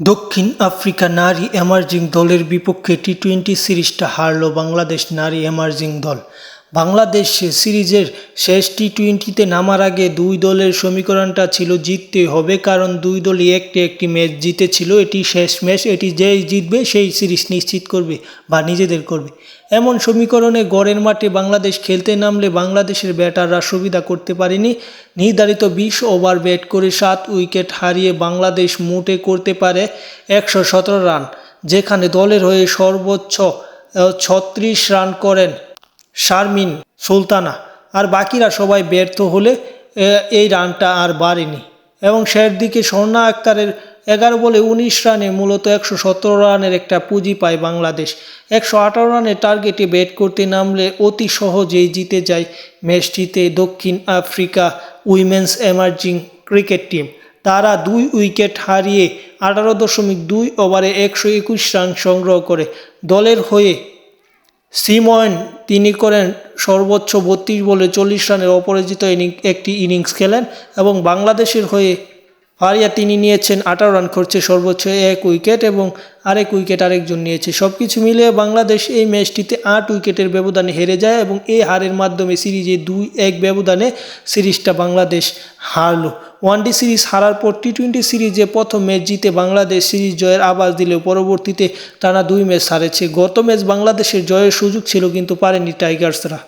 দক্ষিণ আফ্রিকা নারী এমার্জিং দলের বিপক্ষে টি টোয়েন্টি সিরিজটা হারল বাংলাদেশ নারী এমার্জিং দল। বাংলাদেশ সিরিজের শেষ টি টোয়েন্টিতে নামার আগে দুই দলের সমীকরণটা ছিল জিততে হবে, কারণ দুই দলই একটি একটি ম্যাচ জিতেছিল। এটি শেষ ম্যাচ, এটি যেই জিতবে সেই সিরিজ নিশ্চিত করবে বা নিজেদের করবে। এমন সমীকরণে গড়ের মাঠে বাংলাদেশ খেলতে নামলে বাংলাদেশের ব্যাটাররা সুবিধা করতে পারেনি। নির্ধারিত বিশ ওভার ব্যাট করে সাত উইকেট হারিয়ে বাংলাদেশ মোটে করতে পারে একশো সতেরো রান, যেখানে দলের হয়ে সর্বোচ্চ ছত্রিশ রান করেন শারমিন, সুলতানা আর বাকিরা সবাই ব্যর্থ হলে এই রানটা আর বাড়েনি। এবং শেষ দিকে স্বর্ণা আক্তারের এগারো বলে উনিশ রানে মূলত একশো সতেরো রানের একটা পুঁজি পায় বাংলাদেশ। একশো আঠারো রানের টার্গেটে ব্যাট করতে নামলে অতি সহজেই জিতে যায় ম্যাচটিতে দক্ষিণ Africa women's emerging cricket team. তারা দুই উইকেট হারিয়ে আঠারো দশমিক দুই ওভারে একশো একুশ রান সংগ্রহ করে। দলের হয়ে সিময়েন তিনি করেন সর্বোচ্চ বত্রিশ বলে চল্লিশ রানের অপরাজিত ইনিং একটি ইনিংস খেলেন এবং বাংলাদেশের হয়ে ফারিয়া তিনি নিয়েছেন আঠারো রান খরচে সর্বোচ্চ এক উইকেট এবং আরেক উইকেট আরেকজন নিয়েছে। সব কিছু মিলিয়ে বাংলাদেশ এই ম্যাচটিতে আট উইকেটের ব্যবধানে হেরে যায় এবং এই হারের মাধ্যমে সিরিজে দুই এক ব্যবধানে সিরিজটা বাংলাদেশ হারলো। ওয়ানডে সিরিজ হারার পর টি টোয়েন্টি সিরিজে প্রথম ম্যাচ জিতে বাংলাদেশ সিরিজ জয়ের আভাস দিলেও পরবর্তীতে টানা দুই ম্যাচ হারেছে। গত ম্যাচ বাংলাদেশের জয়ের সুযোগ ছিল কিন্তু পারেনি টাইগার্সরা।